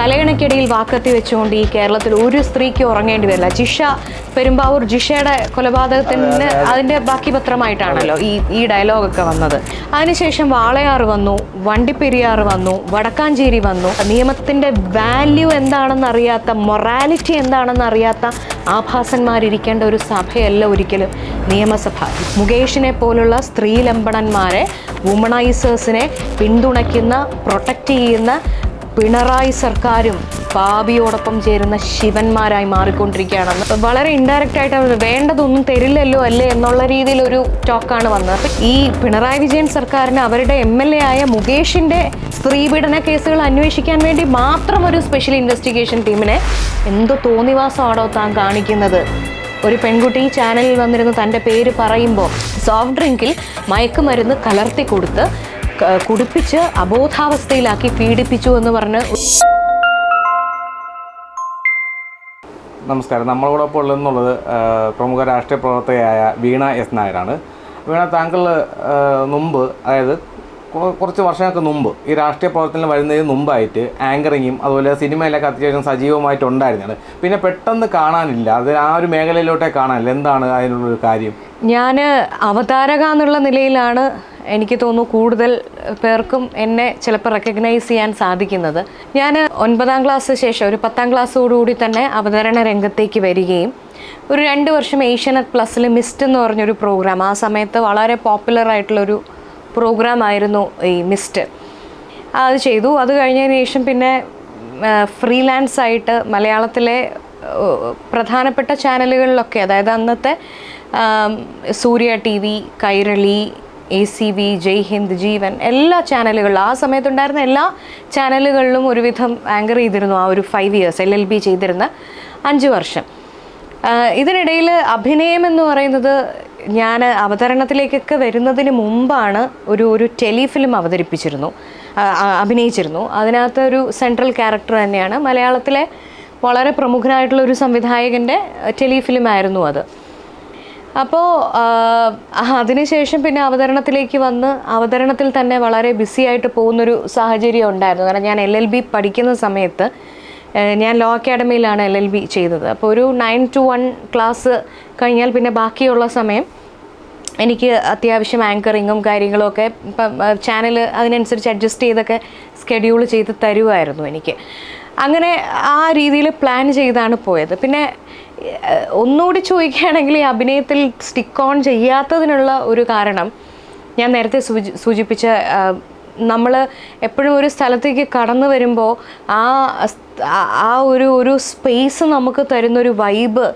തലയിണയ്ക്കടിയിൽ വാക്കത്തി വെച്ചുകൊണ്ട് ഈ കേരളത്തിൽ ഒരു സ്ത്രീക്ക് ഉറങ്ങേണ്ടി വരില്ല. ജിഷ പെരുമ്പാവൂർ ജിഷയുടെ കൊലപാതകത്തിന് അതിന്റെ ബാക്കി പത്രമായിട്ടാണല്ലോ ഈ ഈ ഡയലോഗൊക്കെ വന്നത്. അതിനുശേഷം വാളയാർ വന്നു വണ്ടിപ്പെരിയാർ വന്നു വടക്കാഞ്ചേരി വന്നു. നിയമത്തിന്റെ വാല്യൂ എന്താണെന്ന് അറിയാത്ത മൊറാലിറ്റി എന്താണെന്ന് അറിയാത്ത ആഭാസന്മാരിരിക്കേണ്ട ഒരു സഭയല്ല ഒരിക്കലും നിയമസഭ. മുകേഷിനെ പോലുള്ള സ്ത്രീലമ്പടന്മാരെ വുമണൈസേഴ്സിനെ പിന്തുണയ്ക്കുന്ന പ്രൊട്ടക്റ്റ് ചെയ്യുന്ന പിണറായി സർക്കാരും പാപിയോടൊപ്പം ചേരുന്ന ശിവന്മാരായി മാറിക്കൊണ്ടിരിക്കുകയാണെന്ന്. വളരെ ഇൻഡയറക്റ്റ് ആയിട്ട് അവർ വേണ്ടതൊന്നും തരില്ലല്ലോ അല്ലേ എന്നുള്ള രീതിയിൽ ഒരു ടോക്കാണ് വന്നത്. അപ്പം ഈ പിണറായി വിജയൻ സർക്കാരിന് അവരുടെ എം എൽ എ ആയ മുകേഷിന്റെ സ്ത്രീപീഡന കേസുകൾ അന്വേഷിക്കാൻ വേണ്ടി മാത്രം ഒരു സ്പെഷ്യൽ ഇൻവെസ്റ്റിഗേഷൻ ടീമിനെ എന്തോ തോന്നിവാസമാണോ താൻ കാണിക്കുന്നത്? ഒരു പെൺകുട്ടി ഈ ചാനലിൽ വന്നിരുന്ന് തന്റെ പേര് പറയുമ്പോൾ സോഫ്റ്റ് ഡ്രിങ്കിൽ മയക്കുമരുന്ന് കലർത്തി കൊടുത്ത് കുടിപ്പിച്ച് അബോധാവസ്ഥയിലാക്കി പീഡിപ്പിച്ചു എന്ന് പറഞ്ഞ് നമസ്കാരം. നമ്മളോടൊപ്പം ഉള്ളതെന്നുള്ളത് പ്രമുഖ രാഷ്ട്രീയ പ്രവർത്തകയായ വീണ എസ് നായരാണ്. വീണ താങ്കൾ മുമ്പ് അതായത് കുറച്ച് വർഷങ്ങൾക്ക് മുമ്പ് ഈ രാഷ്ട്രീയ പ്രവർത്തനം വരുന്നതിന് മുമ്പായിട്ട് ആങ്കറിങ്ങും അതുപോലെ സിനിമയിലൊക്കെ അത്യാവശ്യം സജീവമായിട്ടുണ്ടായിരുന്നത് പിന്നെ പെട്ടെന്ന് കാണാനില്ല. അത് ആ ഒരു മേഖലയിലോട്ടേ കാണാനില്ല. എന്താണ് അതിനുള്ളൊരു കാര്യം? ഞാൻ അവതാരക എന്നുള്ള നിലയിലാണ് എനിക്ക് തോന്നുന്നു കൂടുതൽ പേർക്കും എന്നെ ചിലപ്പോൾ റെക്കഗ്നൈസ് ചെയ്യാൻ സാധിക്കുന്നത്. ഞാൻ ഒൻപതാം ക്ലാസ് ശേഷം ഒരു പത്താം ക്ലാസ്സോടുകൂടി തന്നെ അവതരണ രംഗത്തേക്ക് വരികയും ഒരു രണ്ട് വർഷം ഏഷ്യാനെറ്റ് പ്ലസ്സിൽ മിസ്റ്റ് എന്ന് പറഞ്ഞൊരു പ്രോഗ്രാം ആ സമയത്ത് വളരെ പോപ്പുലർ ആയിട്ടുള്ളൊരു പ്രോഗ്രാം ആയിരുന്നു ഈ മിസ്റ്റ് അത് ചെയ്തു. അത് കഴിഞ്ഞതിന് ശേഷം പിന്നെ ഫ്രീലാൻസ് ആയിട്ട് മലയാളത്തിലെ പ്രധാനപ്പെട്ട ചാനലുകളിലൊക്കെ അതായത് അന്നത്തെ Surya T V Kairali A C V Jai Hind Jeevan എല്ലാ ചാനലുകളിലും ആ സമയത്തുണ്ടായിരുന്ന എല്ലാ ചാനലുകളിലും ഒരുവിധം ആങ്കർ ചെയ്തിരുന്നു ആ ഒരു five years L L B ചെയ്തിരുന്ന അഞ്ച് വർഷം. ഇതിനിടയിൽ അഭിനയം എന്ന് പറയുന്നത് ഞാൻ അവതരണത്തിലേക്കൊക്കെ വരുന്നതിന് മുമ്പാണ് ഒരു ഒരു ടെലിഫിലിം അവതരിപ്പിച്ചിരുന്നു. അഭിനയിച്ചിരുന്നു. അതിനകത്ത് ഒരു സെൻട്രൽ ക്യാരക്ടർ തന്നെയാണ്. മലയാളത്തിലെ വളരെ പ്രമുഖനായിട്ടുള്ള ഒരു സംവിധായകന്റെ ടെലിഫിലിം ആയിരുന്നു അത്. അപ്പോൾ അതിനുശേഷം പിന്നെ അവതരണത്തിലേക്ക് വന്ന് അവതരണത്തിൽ തന്നെ വളരെ ബിസി ആയിട്ട് പോകുന്നൊരു സാഹചര്യം ഉണ്ടായിരുന്നു. കാരണം ഞാൻ എൽ എൽ ബി പഠിക്കുന്ന സമയത്ത് ഞാൻ ലോ അക്കാഡമിയിലാണ് എൽ എൽ ബി ചെയ്തത്. അപ്പോൾ ഒരു നയൻ ടു വൺ ക്ലാസ് കഴിഞ്ഞാൽ പിന്നെ ബാക്കിയുള്ള സമയം എനിക്ക് അത്യാവശ്യം ആങ്കറിങ്ങും കാര്യങ്ങളും ഒക്കെ ഇപ്പം ചാനൽ അതിനനുസരിച്ച് അഡ്ജസ്റ്റ് ചെയ്തൊക്കെ സ്കെഡ്യൂൾ ചെയ്ത് തരുമായിരുന്നു എനിക്ക്. അങ്ങനെ ആ രീതിയിൽ പ്ലാൻ ചെയ്താണ് പോയത്. പിന്നെ ഒന്നുകൂടി ചോദിക്കുകയാണെങ്കിൽ ഈ അഭിനയത്തിൽ സ്റ്റിക്ക് ഓൺ ചെയ്യാത്തതിനുള്ള ഒരു കാരണം ഞാൻ നേരത്തെ സൂചി സൂചിപ്പിച്ച നമ്മൾ എപ്പോഴും ഒരു സ്ഥലത്തേക്ക് കടന്നു വരുമ്പോൾ ആ ആ- ആ ഒരു ഒരു സ്പേസ് നമുക്ക് തരുന്നൊരു വൈബ്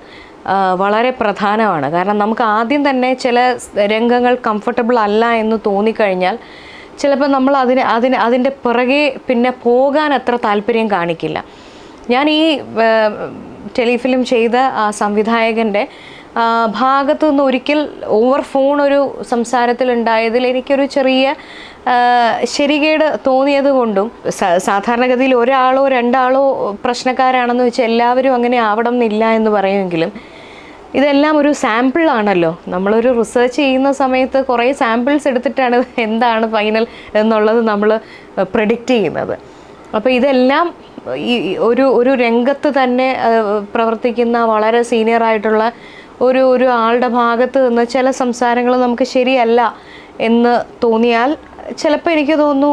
വളരെ പ്രധാനമാണ്. കാരണം നമുക്ക് ആദ്യം തന്നെ ചില രംഗങ്ങൾ കംഫർട്ടബിൾ അല്ല എന്ന് തോന്നിക്കഴിഞ്ഞാൽ ചിലപ്പോൾ നമ്മൾ അതിന് അതിന് അതിന്റെ പുറകെ പിന്നെ പോകാൻ അത്ര താല്പര്യം കാണിക്കില്ല. ഞാൻ ഈ ടെലിഫിലിം ചെയ്ത ആ സംവിധായകന്റെ ഭാഗത്തു നിന്ന് ഒരിക്കൽ ഓവർ ഫോൺ ഒരു സംസാരത്തിലുണ്ടായതിൽ എനിക്കൊരു ചെറിയ ശരികേട് തോന്നിയത് കൊണ്ടും സാധാരണഗതിയിൽ ഒരാളോ രണ്ടാളോ പ്രശ്നക്കാരാണെന്ന് വെച്ചാൽ എല്ലാവരും അങ്ങനെ ആവണം എന്നില്ല എന്ന് പറയുമെങ്കിലും ഇതെല്ലാം ഒരു സാമ്പിൾ ആണല്ലോ. നമ്മളൊരു റിസർച്ച് ചെയ്യുന്ന സമയത്ത് കുറേ സാമ്പിൾസ് എടുത്തിട്ടാണ് എന്താണ് ഫൈനൽ എന്നുള്ളത് നമ്മൾ പ്രഡിക്റ്റ് ചെയ്യുന്നത്. അപ്പോൾ ഇതെല്ലാം ഈ ഒരു ഒരു രംഗത്ത് തന്നെ പ്രവർത്തിക്കുന്ന വളരെ സീനിയർ ആയിട്ടുള്ള ഒരു ഒരു ആളുടെ ഭാഗത്ത് നിന്ന് ചില സംസാരങ്ങൾ നമുക്ക് ശരിയല്ല എന്ന് തോന്നിയാൽ ചിലപ്പോൾ എനിക്ക് തോന്നുന്നു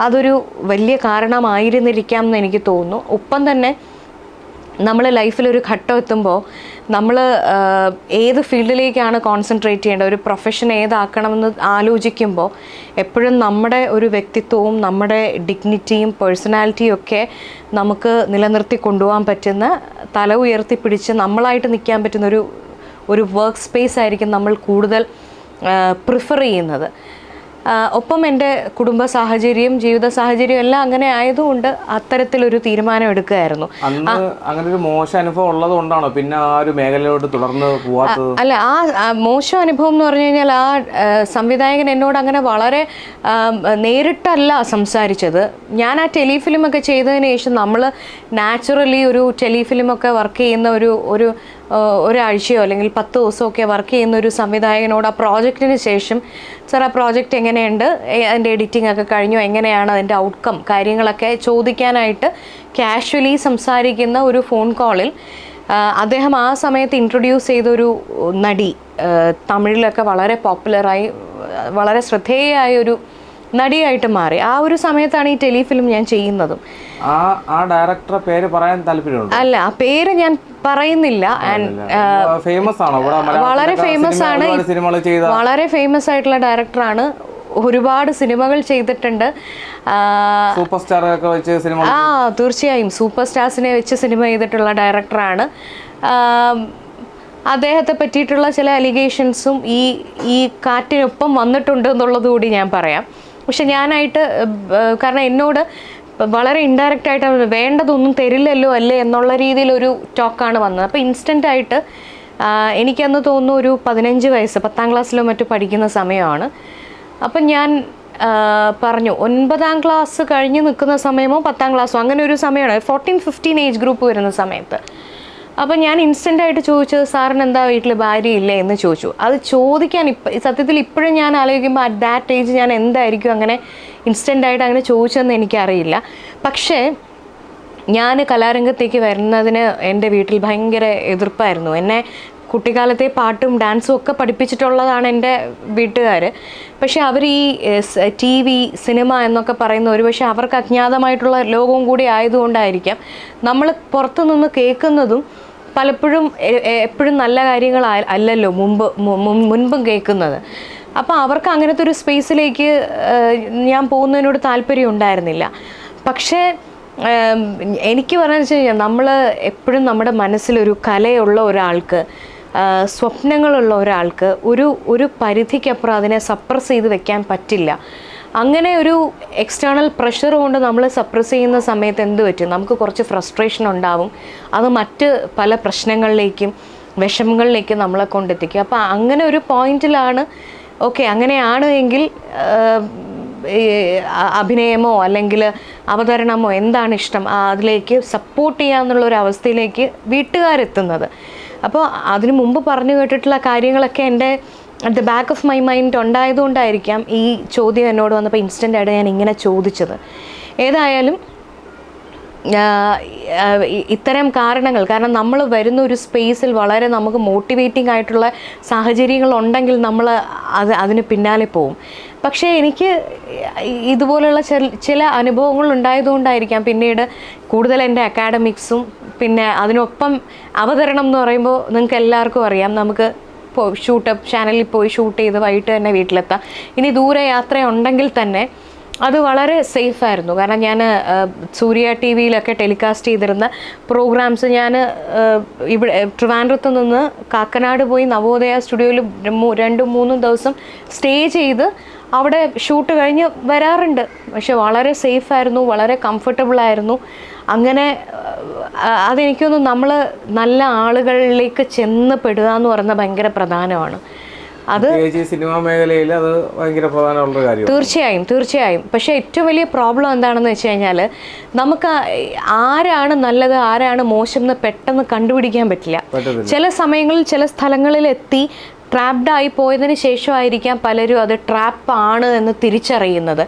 അതൊരു വലിയ കാരണമായിരുന്നിരിക്കാം എന്ന് എനിക്ക് തോന്നുന്നു. ഒപ്പം തന്നെ നമ്മൾ ലൈഫിൽ ഒരു ഘട്ടം എത്തുമ്പോൾ നമ്മൾ ഏത് ഫീൽഡിലേക്കാണ് കോൺസെൻട്രേറ്റ് ചെയ്യേണ്ടത്? ഒരു പ്രൊഫഷൻ ഏതാക്കണമെന്ന് ആലോചിക്കുമ്പോൾ എപ്പോഴും നമ്മുടെ ഒരു വ്യക്തിത്വവും നമ്മുടെ ഡിഗ്നിറ്റിയും പേഴ്സണാലിറ്റിയും ഒക്കെ നമുക്ക് നിലനിർത്തി കൊണ്ടുപോകാൻ പറ്റുന്ന തല ഉയർത്തിപ്പിടിച്ച് നമ്മളായിട്ട് നിൽക്കാൻ പറ്റുന്ന ഒരു ഒരു വർക്ക് സ്പേസ് ആയിരിക്കും നമ്മൾ കൂടുതൽ പ്രിഫർ ചെയ്യുന്നത്. ഒപ്പം എന്റെ കുടുംബ സാഹചര്യം ജീവിത സാഹചര്യം എല്ലാം അങ്ങനെ ആയതുകൊണ്ട് അത്തരത്തിലൊരു തീരുമാനം എടുക്കുകയായിരുന്നു. അങ്ങനെ ഒരു മോശം അനുഭവം ഉള്ളത് കൊണ്ടാണോ പിന്നെ ആ ഒരു മേഖലയിലോട്ട് തുടർന്ന് പോവാത്തത്? അല്ല ആ മോശം അനുഭവം എന്ന് പറഞ്ഞു കഴിഞ്ഞാൽ ആ സംവിധായകൻ എന്നോട് അങ്ങനെ വളരെ നേരിട്ടല്ല സംസാരിച്ചത്. ഞാൻ ആ ടെലിഫിലിമൊക്കെ ചെയ്തതിന് ശേഷം നമ്മൾ നാച്ചുറലി ഒരു ടെലിഫിലിമൊക്കെ വർക്ക് ചെയ്യുന്ന ഒരു ഒരു ഒരാഴ്ചയോ അല്ലെങ്കിൽ പത്ത് ദിവസമോ ഒക്കെ വർക്ക് ചെയ്യുന്ന ഒരു സംവിധായകനോട് ആ പ്രോജക്റ്റിന് ശേഷം സർ ആ പ്രോജക്റ്റ് എങ്ങനെയുണ്ട്? അതിന്റെ എഡിറ്റിംഗ് ഒക്കെ കഴിഞ്ഞോ. എങ്ങനെയാണ് അതിന്റെ ഔട്ട്കം കാര്യങ്ങളൊക്കെ ചോദിക്കാനായിട്ട് കാഷ്വലി സംസാരിക്കുന്ന ഒരു ഫോൺ കോളിൽ അദ്ദേഹം ആ സമയത്ത് ഇൻട്രൊഡ്യൂസ് ചെയ്തൊരു നടി തമിഴിലൊക്കെ വളരെ പോപ്പുലറായി വളരെ ശ്രദ്ധേയമായ ഒരു നടിയായിട്ട് മാറി. ആ ഒരു സമയത്താണ് ഈ ടെലിഫിലിം ഞാൻ ചെയ്യുന്നതും. ആ ആ ഡയറക്ടറെ പേര് പറയാൻ താല്പര്യമുണ്ട്? അല്ല ആ പേര് ഞാൻ പറയുന്നില്ല. ഫേമസ് ആണോ? വളരെ ഫേമസ് ആണ്. വളരെ ഫേമസ് ആയിട്ടുള്ള ഡയറക്ടറാണ്. ഒരുപാട് സിനിമകൾ ചെയ്തിട്ടുണ്ട്. സൂപ്പർ സ്റ്റാർ ഒക്കെ വെച്ച് സിനിമ ആ തീർച്ചയായും. സൂപ്പർ സ്റ്റാർസിനെ വെച്ച് സിനിമ ചെയ്തിട്ടുള്ള ഡയറക്ടറാണ്. അദ്ദേഹത്തെ പറ്റിയിട്ടുള്ള ചില അലിഗേഷൻസും ഈ ഈ കാറ്റിനൊപ്പം വന്നിട്ടുണ്ട് എന്നുള്ളത് കൂടി ഞാൻ പറയാം. പക്ഷെ ഞാനായിട്ട് കാരണം എന്നോട് വളരെ ഇൻഡയറക്റ്റ് ആയിട്ട് വേണ്ടതൊന്നും തരില്ലല്ലോ അല്ലേ എന്നുള്ള രീതിയിലൊരു ടോക്കാണ് വന്നത്. അപ്പോൾ ഇൻസ്റ്റന്റ് ആയിട്ട് എനിക്കന്ന് തോന്നുന്നു ഒരു പതിനഞ്ച് വയസ്സ് പത്താം ക്ലാസ്സിലോ മറ്റോ പഠിക്കുന്ന സമയമാണ്. അപ്പം ഞാൻ പറഞ്ഞു ഒൻപതാം ക്ലാസ് കഴിഞ്ഞ് നിൽക്കുന്ന സമയമോ പത്താം ക്ലാസ്സോ? അങ്ങനെ ഒരു സമയമാണ്. ഫോർട്ടീൻ ഫിഫ്റ്റീൻ ഏജ് ഗ്രൂപ്പ് വരുന്ന സമയത്ത്. അപ്പം ഞാൻ ഇൻസ്റ്റന്റ് ആയിട്ട് ചോദിച്ചത് സാറിന് എന്താ വീട്ടിൽ ഭാര്യ ഇല്ലേ എന്ന് ചോദിച്ചു. അത് ചോദിക്കാൻ ഇപ്പം സത്യത്തിൽ ഇപ്പോഴും ഞാൻ ആലോചിക്കുമ്പോൾ അറ്റ് ദാറ്റ് ഏജ് ഞാൻ എന്തായിരിക്കും അങ്ങനെ ഇൻസ്റ്റന്റ് ആയിട്ട് അങ്ങനെ ചോദിച്ചതെന്ന് എനിക്കറിയില്ല. പക്ഷേ ഞാൻ കലാരംഗത്തേക്ക് വരുന്നതിന് എന്റെ വീട്ടിൽ ഭയങ്കര എതിർപ്പായിരുന്നു. എന്നെ കുട്ടിക്കാലത്തെ പാട്ടും ഡാൻസും ഒക്കെ പഠിപ്പിച്ചിട്ടുള്ളതാണ് എന്റെ വീട്ടുകാർ പക്ഷേ അവർ ഈ ടി വി സിനിമ എന്നൊക്കെ പറയുന്ന ഒരുപക്ഷെ അവർക്ക് അജ്ഞാതമായിട്ടുള്ള ലോകവും കൂടി ആയതുകൊണ്ടായിരിക്കാം നമ്മൾ പുറത്തുനിന്ന് കേൾക്കുന്നതും പലപ്പോഴും എപ്പോഴും നല്ല കാര്യങ്ങൾ അല്ലല്ലോ മുമ്പ് മുൻപും കേൾക്കുന്നത്. അപ്പോൾ അവർക്ക് അങ്ങനത്തെ ഒരു സ്പേസിലേക്ക് ഞാൻ പോകുന്നതിനോട് താല്പര്യം ഉണ്ടായിരുന്നില്ല. പക്ഷേ എനിക്ക് പറഞ്ഞു വെച്ച് കഴിഞ്ഞാൽ നമ്മൾ എപ്പോഴും നമ്മുടെ മനസ്സിലൊരു കലയുള്ള ഒരാൾക്ക് സ്വപ്നങ്ങളുള്ള ഒരാൾക്ക് ഒരു ഒരു പരിധിക്കപ്പുറം അതിനെ സപ്രസ് ചെയ്ത് വെക്കാൻ പറ്റില്ല. അങ്ങനെ ഒരു എക്സ്റ്റേണൽ പ്രഷർ കൊണ്ട് നമ്മൾ സപ്രസ് ചെയ്യുന്ന സമയത്ത് എന്ത് പറ്റും? നമുക്ക് കുറച്ച് ഫ്രസ്ട്രേഷൻ ഉണ്ടാവും. അത് മറ്റ് പല പ്രശ്നങ്ങളിലേക്കും വിഷമങ്ങളിലേക്കും നമ്മളെ കൊണ്ടെത്തിക്കും. അപ്പോൾ അങ്ങനെ ഒരു പോയിന്റിലാണ് ഓക്കെ അങ്ങനെയാണ് എങ്കിൽ അഭിനയമോ അല്ലെങ്കിൽ അവതരണമോ എന്താണ് ഇഷ്ടം? അതിലേക്ക് സപ്പോർട്ട് ചെയ്യാന്നുള്ള ഒരു അവസ്ഥയിലേക്ക് വീട്ടുകാരെത്തുന്നത്. അപ്പോൾ അതിനു മുമ്പ് പറഞ്ഞു കേട്ടിട്ടുള്ള കാര്യങ്ങളൊക്കെ എന്റെ at the back of my mind ഉണ്ടായതുകൊണ്ടായിരിക്കാം ഈ ചോദ്യം എന്നോട് വന്നപ്പോൾ ഇൻസ്റ്റന്റ് ആയിട്ട് ഞാൻ ഇങ്ങനെ ചോദിച്ചത്. ഏതായാലും ഇത്തരം കാരണങ്ങൾ കാരണം നമ്മൾ വരുന്ന ഒരു സ്പേസിൽ വളരെ നമുക്ക് മോട്ടിവേറ്റിംഗ് ആയിട്ടുള്ള സാഹചര്യങ്ങൾ ഉണ്ടെങ്കിൽ നമ്മൾ അത് അതിന് പിന്നാലെ പോവും. പക്ഷേ എനിക്ക് ഇതുപോലുള്ള ചില അനുഭവങ്ങൾ ഉണ്ടായതുകൊണ്ടായിരിക്കാം പിന്നീട് കൂടുതൽ എന്റെ അക്കാഡമിക്സും പിന്നെ അതിനൊപ്പം അവതരണം എന്ന് പറയുമ്പോൾ നിങ്ങൾക്ക് എല്ലാവർക്കും അറിയാം. നമുക്ക് ഷൂട്ട് ചാനലിൽ പോയി ഷൂട്ട് ചെയ്ത് വൈകിട്ട് തന്നെ വീട്ടിലെത്താം. ഇനി ദൂരെ യാത്ര ഉണ്ടെങ്കിൽ തന്നെ അത് വളരെ സേഫ് ആയിരുന്നു. കാരണം ഞാൻ സൂര്യ ടി വിയിലൊക്കെ ടെലികാസ്റ്റ് ചെയ്തിരുന്ന പ്രോഗ്രാംസ് ഞാൻ ഇവിടെ ട്രിവാൻഡ്രത്ത് നിന്ന് കാക്കനാട് പോയി നവോദയ സ്റ്റുഡിയോയിൽ രണ്ടും മൂന്നും ദിവസം സ്റ്റേ ചെയ്ത് അവിടെ ഷൂട്ട് കഴിഞ്ഞ് വരാറുണ്ട്. പക്ഷെ വളരെ സേഫ് ആയിരുന്നു വളരെ കംഫർട്ടബിൾ ആയിരുന്നു. അങ്ങനെ അതെനിക്കൊന്നും നമ്മൾ നല്ല ആളുകളിലേക്ക് ചെന്ന് പെടുക എന്ന് പറയുന്നത് ഭയങ്കര പ്രധാനമാണ്. അത് സിനിമാ മേഖലയിൽ അത് ഭയങ്കര പ്രധാനമുള്ള കാര്യം തീർച്ചയായും തീർച്ചയായും. പക്ഷേ ഏറ്റവും വലിയ പ്രോബ്ലം എന്താണെന്ന് വെച്ച് കഴിഞ്ഞാൽ നമുക്ക് ആരാണ് നല്ലത് ആരാണ് മോശം എന്ന് പെട്ടെന്ന് കണ്ടുപിടിക്കാൻ പറ്റില്ല. ചില സമയങ്ങളിൽ ചില സ്ഥലങ്ങളിൽ എത്തി ട്രാപ്ഡ് ആയി പോയതിന് ശേഷമായിരിക്കാം പലരും അത് ട്രാപ്പ് ആണ് എന്ന് തിരിച്ചറിയുന്നത്.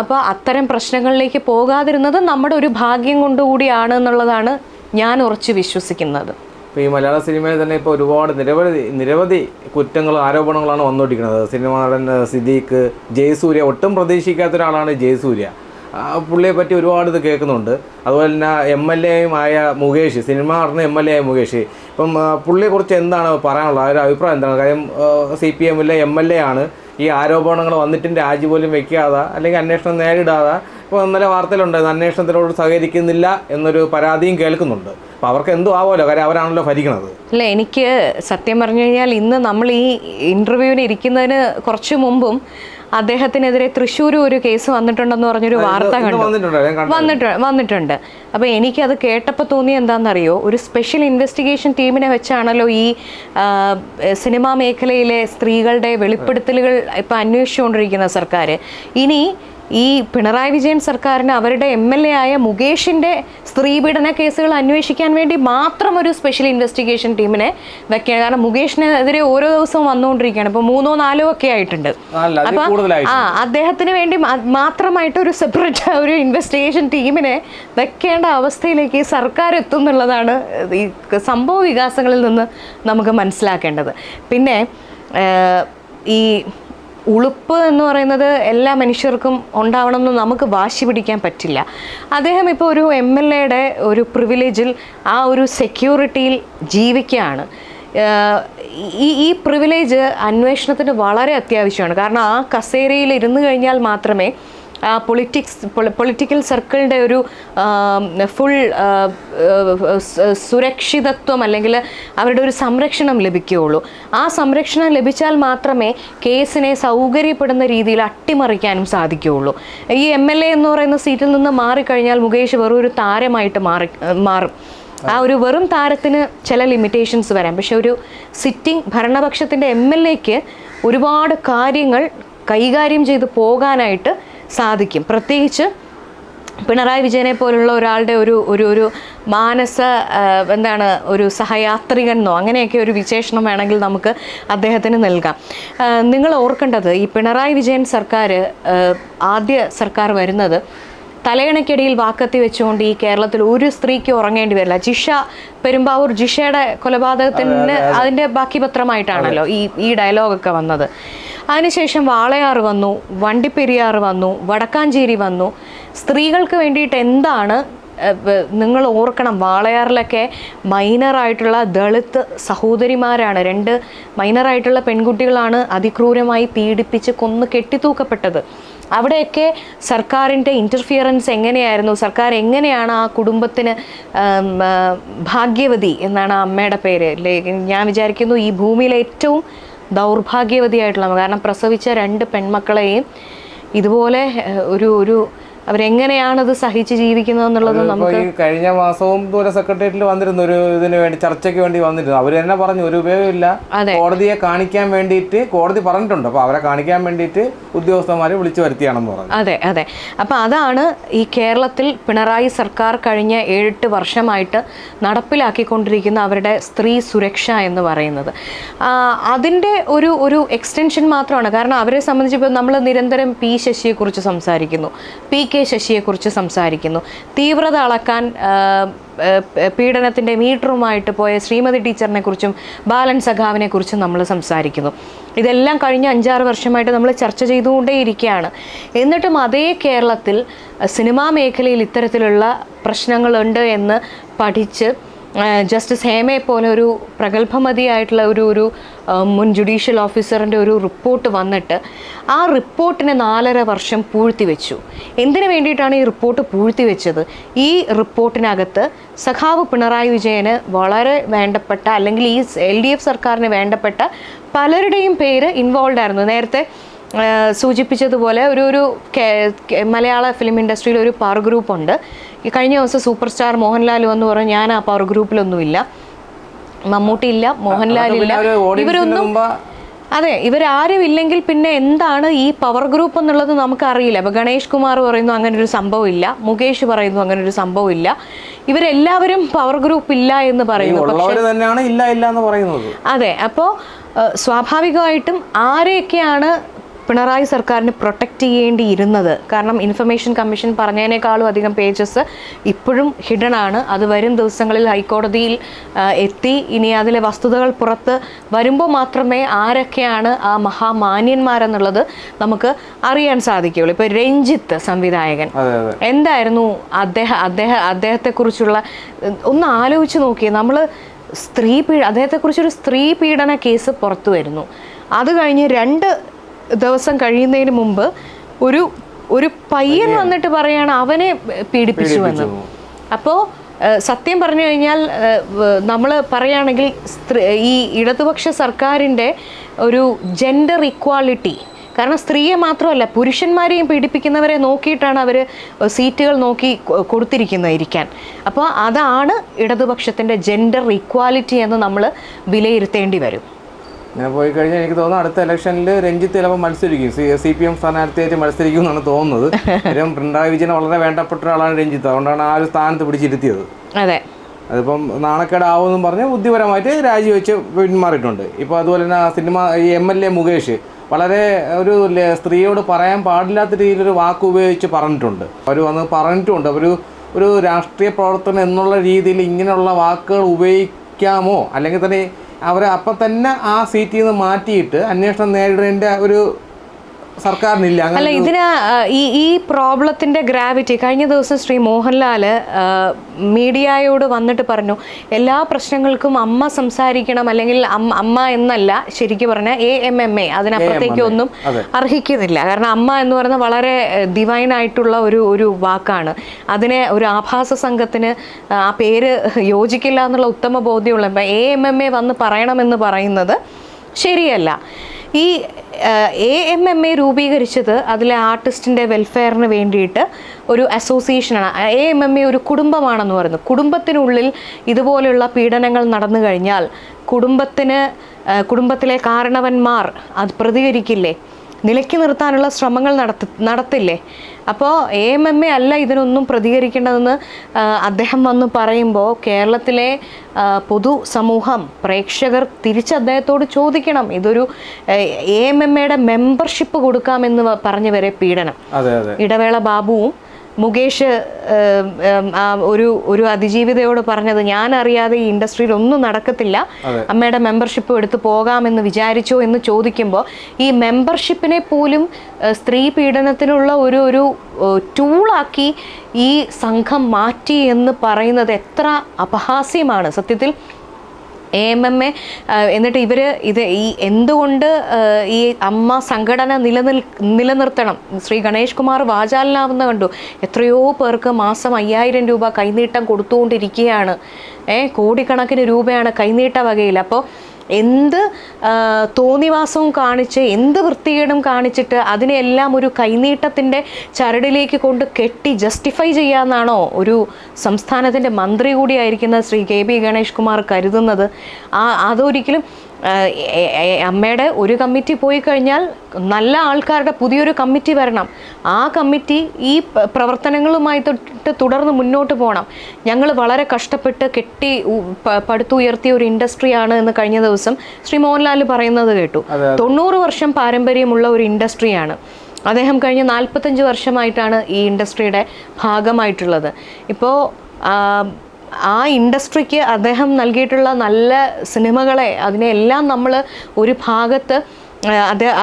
അപ്പോൾ അത്തരം പ്രശ്നങ്ങളിലേക്ക് പോകാതിരുന്നത് നമ്മുടെ ഒരു ഭാഗ്യം കൊണ്ടുകൂടിയാണ് എന്നുള്ളതാണ് ഞാൻ ഉറച്ചു വിശ്വസിക്കുന്നത്. ഇപ്പോൾ ഈ മലയാള സിനിമയിൽ തന്നെ ഇപ്പോൾ ഒരുപാട് നിരവധി നിരവധി കുറ്റങ്ങളും ആരോപണങ്ങളാണ് വന്നുകൊണ്ടിരിക്കുന്നത്. സിനിമ നടൻ സിദ്ദീഖ് ജയസൂര്യ ഒട്ടും പ്രതീക്ഷിക്കാത്ത ഒരാളാണ് ജയസൂര്യ. പുള്ളിയെ പറ്റി ഒരുപാട് ഇത് കേൾക്കുന്നുണ്ട്. അതുപോലെ തന്നെ എം എൽ എയും ആയ മുകേഷ് സിനിമ നടന്ന എം എൽ എ മുകേഷ്. ഇപ്പം പുള്ളിയെക്കുറിച്ച് എന്താണ് പറയാനുള്ളത്? ഒരു അഭിപ്രായം എന്താണ്? കാര്യം സി പി എമ്മിലെ എം എൽ എ ആണ്. ഈ ആരോപണങ്ങൾ വന്നിട്ടും രാജി പോലും വെക്കാതെ അല്ലെങ്കിൽ അന്വേഷണം നേരിടാതെ ഇപ്പോൾ ഇന്നലെ വാർത്തയിലുണ്ടായിരുന്നു അന്വേഷണത്തിനോട് സഹകരിക്കുന്നില്ല എന്നൊരു പരാതിയും കേൾക്കുന്നുണ്ട്. അപ്പോൾ അവർക്ക് എന്തോ ആവുമല്ലോ? കാര്യം അവരാണല്ലോ ഭരിക്കണത്. അല്ല എനിക്ക് സത്യം പറഞ്ഞു കഴിഞ്ഞാൽ ഇന്ന് നമ്മൾ ഈ ഇന്റർവ്യൂവിന് ഇരിക്കുന്നതിന് കുറച്ച് മുമ്പും അദ്ദേഹത്തിനെതിരെ തൃശ്ശൂർ ഒരു കേസ് വന്നിട്ടുണ്ടെന്ന് പറഞ്ഞൊരു വാർത്ത കണ്ടു. വന്നിട്ടുണ്ട് വന്നിട്ടുണ്ട്. അപ്പോൾ എനിക്കത് കേട്ടപ്പോൾ തോന്നി എന്താണെന്നറിയോ ഒരു സ്പെഷ്യൽ ഇൻവെസ്റ്റിഗേഷൻ ടീമിനെ വെച്ചാണല്ലോ ഈ സിനിമാ മേഖലയിലെ സ്ത്രീകളുടെ വെളിപ്പെടുത്തലുകൾ ഇപ്പം അന്വേഷിച്ചുകൊണ്ടിരിക്കുന്ന സർക്കാർ ഇനി ഈ പിണറായി വിജയൻ സർക്കാരിന് അവരുടെ എം എൽ എ ആയ മുകേഷിന്റെ സ്ത്രീപീഡന കേസുകൾ അന്വേഷിക്കാൻ വേണ്ടി മാത്രം ഒരു സ്പെഷ്യൽ ഇൻവെസ്റ്റിഗേഷൻ ടീമിനെ വെക്കുകയാണ്. കാരണം മുകേഷിനെതിരെ ഓരോ ദിവസവും വന്നുകൊണ്ടിരിക്കുകയാണ്. ഇപ്പോൾ മൂന്നോ നാലോ ഒക്കെ ആയിട്ടുണ്ട്. അപ്പോൾ ആ അദ്ദേഹത്തിന് വേണ്ടി മാത്രമായിട്ട് ഒരു സെപ്പറേറ്റ് ഒരു ഇൻവെസ്റ്റിഗേഷൻ ടീമിനെ വെക്കേണ്ട അവസ്ഥയിലേക്ക് ഈ സർക്കാർ എത്തും എന്നുള്ളതാണ് ഈ സംഭവ വികാസങ്ങളിൽ നിന്ന് നമുക്ക് മനസ്സിലാക്കേണ്ടത്. പിന്നെ ഈ ഉളുപ്പ് എന്ന് പറയുന്നത് എല്ലാ മനുഷ്യർക്കും ഉണ്ടാവണം എന്ന് നമുക്ക് വാശി പിടിക്കാൻ പറ്റില്ല. അദ്ദേഹം ഇപ്പോൾ ഒരു എം എൽ എയുടെ ഒരു പ്രിവിലേജിൽ ആ ഒരു സെക്യൂരിറ്റിയിൽ ജീവിക്കുകയാണ്. ഈ ഈ പ്രിവിലേജ് അന്വേഷണത്തിന് വളരെ അത്യാവശ്യമാണ്. കാരണം ആ കസേരയിൽ ഇരുന്ന് കഴിഞ്ഞാൽ മാത്രമേ പൊളിറ്റിക്സ് പൊളിറ്റിക്കൽ സർക്കിളിന്റെ ഒരു ഫുൾ സുരക്ഷിതത്വം അല്ലെങ്കിൽ അവരുടെ ഒരു സംരക്ഷണം ലഭിക്കുകയുള്ളൂ. ആ സംരക്ഷണം ലഭിച്ചാൽ മാത്രമേ കേസിനെ സൗകര്യപ്പെടുന്ന രീതിയിൽ അട്ടിമറിക്കാനും സാധിക്കുകയുള്ളൂ. ഈ എം എൽ എ എന്ന് പറയുന്ന സീറ്റിൽ നിന്ന് മാറിക്കഴിഞ്ഞാൽ മുകേഷ് വെറും ഒരു താരമായിട്ട് മാറി മാറും. ആ ഒരു വെറും താരത്തിന് ചില ലിമിറ്റേഷൻസ് വരാം. പക്ഷെ ഒരു സിറ്റിംഗ് ഭരണപക്ഷത്തിന്റെ എം എൽ എക്ക് ഒരുപാട് കാര്യങ്ങൾ കൈകാര്യം ചെയ്ത് പോകാനായിട്ട് സാധിക്കും. പ്രത്യേകിച്ച് പിണറായി വിജയനെ പോലുള്ള ഒരാളുടെ ഒരു ഒരു ഒരു മാനസ എന്താണ് ഒരു സഹയാത്രികനെന്നോ അങ്ങനെയൊക്കെ ഒരു വിശേഷണം വേണമെങ്കിൽ നമുക്ക് അദ്ദേഹത്തിന് നൽകാം. നിങ്ങൾ ഓർക്കേണ്ടത് ഈ പിണറായി വിജയൻ സർക്കാർ ആദ്യ സർക്കാർ വരുന്നത് തലയണയ്ക്കടിയിൽ വാക്കത്തി വെച്ചുകൊണ്ട് ഈ കേരളത്തിൽ ഒരു സ്ത്രീക്ക് ഉറങ്ങേണ്ടി വരില്ല. ജിഷ പെരുമ്പാവൂർ ജിഷയുടെ കൊലപാതകത്തിന് അതിന്റെ ബാക്കി പത്രമായിട്ടാണല്ലോ ഈ ഈ ഡയലോഗൊക്കെ വന്നത്. അതിനുശേഷം വാളയാർ വന്നു വണ്ടിപ്പെരിയാർ വന്നു വടക്കാഞ്ചേരി വന്നു. സ്ത്രീകൾക്ക് വേണ്ടിയിട്ട് എന്താണ് നിങ്ങൾ ഓർക്കണം വാളയാറിലൊക്കെ മൈനറായിട്ടുള്ള ദളിത് സഹോദരിമാരാണ്. രണ്ട് മൈനറായിട്ടുള്ള പെൺകുട്ടികളാണ് അതിക്രൂരമായി പീഡിപ്പിച്ച് കൊന്ന് കെട്ടിത്തൂക്കപ്പെട്ടത്. അവിടെയൊക്കെ സർക്കാരിന്റെ ഇന്റർഫിയറൻസ് എങ്ങനെയായിരുന്നു സർക്കാർ എങ്ങനെയാണ് ആ കുടുംബത്തിന് ഭാഗ്യവതി എന്നാണ് അമ്മയുടെ പേര് ഞാൻ വിചാരിക്കുന്നു ഈ ഭൂമിയിലെ ഏറ്റവും ദൗർഭാഗ്യവതിയായിട്ടുള്ള. കാരണം പ്രസവിച്ച രണ്ട് പെൺമക്കളെയും ഇതുപോലെ ഒരു ഒരു അവരെങ്ങനെയാണത് സഹിച്ച് ജീവിക്കുന്നത് എന്നുള്ളത് നമുക്ക് കഴിഞ്ഞ മാസവും ദൂര സെക്രട്ടേറിയറ്റിൽ വന്നിരുന്നു. ഒരു ഇതിന് വേണ്ടി ചർച്ചയ്ക്ക് വേണ്ടി വന്നിരുന്നു. അവർ തന്നെ പറഞ്ഞു ഒരു ഉപയോഗമില്ല അതെ. കോടതിയെ കാണിക്കാൻ വേണ്ടിയിട്ട് കോടതി പറഞ്ഞിട്ടുണ്ട്. അപ്പൊ അവരെ കാണിക്കാൻ വേണ്ടിയിട്ട് ഉദ്യോഗസ്ഥന്മാരെ വിളിച്ചു വരുത്തിയാണെന്ന് പറഞ്ഞു. അതെ അതെ. അപ്പോൾ അതാണ് ഈ കേരളത്തിൽ പിണറായി സർക്കാർ കഴിഞ്ഞ ഏഴെട്ട് വർഷമായിട്ട് നടപ്പിലാക്കിക്കൊണ്ടിരിക്കുന്ന അവരുടെ സ്ത്രീ സുരക്ഷ എന്ന് പറയുന്നത്. അതിന്റെ അതിന്റെ ഒരു ഒരു എക്സ്റ്റൻഷൻ മാത്രമാണ്. കാരണം അവരെ സംബന്ധിച്ച് ഇപ്പോൾ നമ്മൾ നിരന്തരം പി ശശിയെക്കുറിച്ച് സംസാരിക്കുന്നു. പി കെ ശശിയെക്കുറിച്ച് സംസാരിക്കുന്നു. തീവ്രത അളക്കാൻ പീഡനത്തിന്റെ മീറ്ററുമായിട്ട് പോയ ശ്രീമതി ടീച്ചറിനെ കുറിച്ചും ബാലൻ സഖാവിനെ കുറിച്ചും നമ്മൾ സംസാരിക്കുന്നു. ഇതെല്ലാം കഴിഞ്ഞ അഞ്ചാറ് വർഷമായിട്ട് നമ്മൾ ചർച്ച ചെയ്തുകൊണ്ടേയിരിക്കുകയാണ്. എന്നിട്ടും അതേ കേരളത്തിൽ സിനിമാ മേഖലയിൽ ഇത്തരത്തിലുള്ള പ്രശ്നങ്ങളുണ്ട് എന്ന് പഠിച്ച് ജസ്റ്റിസ് ഹേമയെ പോലെ ഒരു പ്രഗത്ഭമതിയായിട്ടുള്ള ഒരു ഒരു മുൻ ജുഡീഷ്യൽ ഓഫീസറിന്റെ ഒരു റിപ്പോർട്ട് വന്നിട്ട് ആ റിപ്പോർട്ടിനെ നാലര വർഷം പൂഴ്ത്തി വെച്ചു. എന്തിനു വേണ്ടിയിട്ടാണ് ഈ റിപ്പോർട്ട് പൂഴ്ത്തി വെച്ചത്? ഈ റിപ്പോർട്ടിനകത്ത് സഖാവ് പിണറായി വിജയന് വളരെ വേണ്ടപ്പെട്ട അല്ലെങ്കിൽ ഈ എൽ ഡി എഫ് സർക്കാരിന് വേണ്ടപ്പെട്ട പലരുടെയും പേര് ഇൻവോൾവ് ആയിരുന്നു. നേരത്തെ സൂചിപ്പിച്ചതുപോലെ ഒരു ഒരു മലയാള ഫിലിം ഇൻഡസ്ട്രിയിൽ ഒരു പവർ ഗ്രൂപ്പ് ഉണ്ട്. ഈ കഴിഞ്ഞ ദിവസം സൂപ്പർ സ്റ്റാർ മോഹൻലാൽ വന്ന് പറഞ്ഞു ഞാൻ ആ പവർ ഗ്രൂപ്പിലൊന്നുമില്ല. മമ്മൂട്ടി ഇല്ല മോഹൻലാൽ ഇല്ല. ഇവരൊന്നും അതെ ഇവരാരും ഇല്ലെങ്കിൽ പിന്നെ എന്താണ് ഈ പവർ ഗ്രൂപ്പ് എന്നുള്ളത് നമുക്കറിയില്ല. അപ്പോൾ ഗണേഷ് കുമാർ പറയുന്നു അങ്ങനെ ഒരു സംഭവം ഇല്ല മുകേഷ് പറയുന്നു അങ്ങനെ ഒരു സംഭവം ഇല്ല ഇവരെല്ലാവരും പവർ ഗ്രൂപ്പ് ഇല്ല എന്ന് പറയുന്നു. എന്ന് അതെ അപ്പോൾ സ്വാഭാവികമായിട്ടും ആരെയൊക്കെയാണ് പിണറായി സർക്കാരിന് പ്രൊട്ടക്റ്റ് ചെയ്യേണ്ടിയിരുന്നത്. കാരണം ഇൻഫർമേഷൻ കമ്മീഷൻ പറഞ്ഞതിനേക്കാളും അധികം പേജസ് ഇപ്പോഴും ഹിഡൻ ആണ്. അത് വരും ദിവസങ്ങളിൽ ഹൈക്കോടതിയിൽ എത്തി. ഇനി അതിലെ വസ്തുതകൾ പുറത്ത് വരുമ്പോൾ മാത്രമേ ആരൊക്കെയാണ് ആ മഹാമാന്യന്മാരെന്നുള്ളത് നമുക്ക് അറിയാൻ സാധിക്കുകയുള്ളൂ. ഇപ്പോൾ രഞ്ജിത്ത് സംവിധായകൻ. എന്തായിരുന്നു അദ്ദേഹം അദ്ദേഹം അദ്ദേഹത്തെക്കുറിച്ചുള്ള ഒന്ന് ആലോചിച്ച് നോക്കിയേ. നമ്മൾ സ്ത്രീ പീഡ അദ്ദേഹത്തെക്കുറിച്ചൊരു സ്ത്രീ പീഡന കേസ് പുറത്തു വരുന്നു. അത് കഴിഞ്ഞ് രണ്ട് ദിവസം കഴിയുന്നതിന് മുമ്പ് ഒരു ഒരു പയ്യൻ വന്നിട്ട് പറയാണ് അവനെ പീഡിപ്പിച്ചു എന്ന്. അപ്പോൾ സത്യം പറഞ്ഞു കഴിഞ്ഞാൽ നമ്മൾ പറയുകയാണെങ്കിൽ സ്ത്രീ ഈ ഇടതുപക്ഷ സർക്കാരിന്റെ ഒരു ജെൻഡർ ഇക്വാളിറ്റി കാരണം സ്ത്രീയെ മാത്രമല്ല പുരുഷന്മാരെയും പീഡിപ്പിക്കുന്നവരെ നോക്കിയിട്ടാണ് അവർ സീറ്റുകൾ നോക്കി കൊടുത്തിരിക്കുന്നത് ഇരിക്കാൻ അപ്പോൾ അതാണ് ഇടതുപക്ഷത്തിന്റെ ജെൻഡർ ഇക്വാലിറ്റി എന്ന് നമ്മൾ വിലയിരുത്തേണ്ടി വരും. ഇങ്ങനെ പോയി കഴിഞ്ഞാൽ എനിക്ക് തോന്നുന്നു അടുത്ത ഇലക്ഷനിൽ രഞ്ജിത്ത് ചിലപ്പോൾ മത്സരിക്കും. സി സി പി എം സ്ഥാനാർത്ഥിയായിട്ട് മത്സരിക്കും എന്നാണ് തോന്നുന്നത്. കാര്യം പിണറായി വിജയന് വളരെ വേണ്ടപ്പെട്ട ഒരാളാണ് രഞ്ജിത്ത്. അതുകൊണ്ടാണ് ആ ഒരു സ്ഥാനത്ത് പിടിച്ചിരുത്തിയത്. അതെ. അതിപ്പം നാണക്കേടാവുമെന്നും പറഞ്ഞ് ബുദ്ധിപരമായിട്ട് രാജിവെച്ച് പിന്മാറിയിട്ടുണ്ട്. ഇപ്പോൾ അതുപോലെ തന്നെ സിനിമ ഈ എം എൽ എ മുകേഷ് വളരെ ഒരു സ്ത്രീയോട് പറയാൻ പാടില്ലാത്ത രീതിയിലൊരു വാക്ക് ഉപയോഗിച്ച് പറഞ്ഞിട്ടുണ്ട്. അവർ വന്ന് പറഞ്ഞിട്ടുണ്ട്. അവർ ഒരു രാഷ്ട്രീയ പ്രവർത്തനം എന്നുള്ള രീതിയിൽ ഇങ്ങനെയുള്ള വാക്കുകൾ ഉപയോഗിക്കാമോ? അല്ലെങ്കിൽ തന്നെ അവരെ അപ്പം തന്നെ ആ സീറ്റിൽ നിന്ന് മാറ്റിയിട്ട് അന്വേഷണം നേരിടേണ്ട ഒരു സർക്കാരിനില്ല അല്ല ഇതിന് ഈ ഈ പ്രോബ്ലത്തിന്റെ ഗ്രാവിറ്റി കഴിഞ്ഞ ദിവസം ശ്രീ മോഹൻലാൽ മീഡിയയോട് വന്നിട്ട് പറഞ്ഞു എല്ലാ പ്രശ്നങ്ങൾക്കും അമ്മ സംസാരിക്കണം അല്ലെങ്കിൽ അമ്മ എന്നല്ല ശരിക്കും പറഞ്ഞ എ എം എം എ അതിനപ്പുറത്തേക്ക് ഒന്നും അർഹിക്കുന്നില്ല. കാരണം അമ്മ എന്ന് പറയുന്നത് വളരെ ഡിവൈൻ ആയിട്ടുള്ള ഒരു ഒരു വാക്കാണ്. അതിനെ ഒരു ആഭാസ സംഘത്തിന് ആ പേര് യോജിക്കില്ല എന്നുള്ള ഉത്തമ ബോധ്യമുള്ള എ എം എം എ വന്ന് പറയണമെന്ന് പറയുന്നത് ശരിയല്ല. ഈ എ എം എം എ രൂപീകരിച്ചത് അതിലെ ആർട്ടിസ്റ്റിന്റെ വെൽഫെയറിന് വേണ്ടിയിട്ട് ഒരു അസോസിയേഷനാണ്. എ എം എം എ ഒരു കുടുംബമാണെന്ന് പറയുന്നു. കുടുംബത്തിനുള്ളിൽ ഇതുപോലെയുള്ള പീഡനങ്ങൾ നടന്നു കഴിഞ്ഞാൽ കുടുംബത്തിന് കുടുംബത്തിലെ കാരണവന്മാർ അത് പ്രതികരിക്കില്ലേ? നിലയ്ക്ക് നിർത്താനുള്ള ശ്രമങ്ങൾ നടത്തി നടത്തില്ലേ? അപ്പോൾ എ എം എം എ അല്ല ഇതിനൊന്നും പ്രതികരിക്കേണ്ടതെന്ന് അദ്ദേഹം വന്ന് പറയുമ്പോൾ കേരളത്തിലെ പൊതു പൊതുസമൂഹം പ്രേക്ഷകർ തിരിച്ച് അദ്ദേഹത്തോട് ചോദിക്കണം. ഇതൊരു എ എം എം എയുടെ മെമ്പർഷിപ്പ് കൊടുക്കാമെന്ന് പറഞ്ഞവരെ പറഞ്ഞു വരെ പീഡനം ഇടവേള ബാബുവും മുകേഷ് ഒരു ഒരു അതിജീവിതയോട് പറഞ്ഞത് ഞാൻ അറിയാതെ ഈ ഇൻഡസ്ട്രിയിൽ ഒന്നും നടക്കത്തില്ല അമ്മയുടെ മെമ്പർഷിപ്പ് എടുത്ത് പോകാമെന്ന് വിചാരിച്ചോ എന്ന് ചോദിക്കുമ്പോൾ ഈ മെമ്പർഷിപ്പിനെ പോലും സ്ത്രീ പീഡനത്തിനുള്ള ഒരു ഒരു ടൂളാക്കി ഈ സംഘം മാറ്റി എന്ന് പറയുന്നത് എത്ര അപഹാസ്യമാണ്. സത്യത്തിൽ എ എം എം എ എന്നിട്ട് ഇവർ ഇത് ഈ എന്തുകൊണ്ട് ഈ അമ്മ സംഘടന നിലനിൽ നിലനിർത്തണം? ശ്രീ ഗണേഷ് കുമാർ വാചാലനാവുന്ന കണ്ടു. എത്രയോ പേർക്ക് മാസം അയ്യായിരം രൂപ കൈനീട്ടം കൊടുത്തുകൊണ്ടിരിക്കുകയാണ്. ഏ കോടിക്കണക്കിന് രൂപയാണ് കൈനീട്ട വകയിൽ. അപ്പോൾ എന്ത് തോന്നിവാസവും കാണിച്ച് എന്ത് വൃത്തികേടും കാണിച്ചിട്ട് അതിനെല്ലാം ഒരു കൈനീട്ടത്തിന്റെ ചരടിലേക്ക് കൊണ്ട് കെട്ടി ജസ്റ്റിഫൈ ചെയ്യാമെന്നാണോ ഒരു സംസ്ഥാനത്തിന്റെ മന്ത്രി കൂടിയായിരിക്കുന്ന ശ്രീ കെ ബി ഗണേഷ് കുമാർ കരുതുന്നത്? ആ അതൊരിക്കലും അമ്മയുടെ ഒരു കമ്മിറ്റി പോയി കഴിഞ്ഞാൽ നല്ല ആൾക്കാരുടെ പുതിയൊരു കമ്മിറ്റി വരണം. ആ കമ്മിറ്റി ഈ പ്രവർത്തനങ്ങളുമായിട്ട് പ്രവർത്തനങ്ങളുമായി തൊട്ട് തുടർന്ന് മുന്നോട്ട് പോകണം. ഞങ്ങൾ വളരെ കഷ്ടപ്പെട്ട് കെട്ടി പടുത്തുയർത്തിയ ഒരു ഇൻഡസ്ട്രിയാണ് എന്ന് കഴിഞ്ഞ ദിവസം ശ്രീ മോഹൻലാൽ പറയുന്നത് കേട്ടു. തൊണ്ണൂറ് വർഷം പാരമ്പര്യമുള്ള ഒരു ഇൻഡസ്ട്രിയാണ്. അദ്ദേഹം കഴിഞ്ഞ നാൽപ്പത്തഞ്ച് വർഷമായിട്ടാണ് ഈ ഇൻഡസ്ട്രിയുടെ ഭാഗമായിട്ടുള്ളത്. ഇപ്പോൾ ആ ഇൻഡസ്ട്രിക്ക് അദ്ദേഹം നൽകിയിട്ടുള്ള നല്ല സിനിമകളെ അതിനെല്ലാം നമ്മൾ ഒരു ഭാഗത്ത്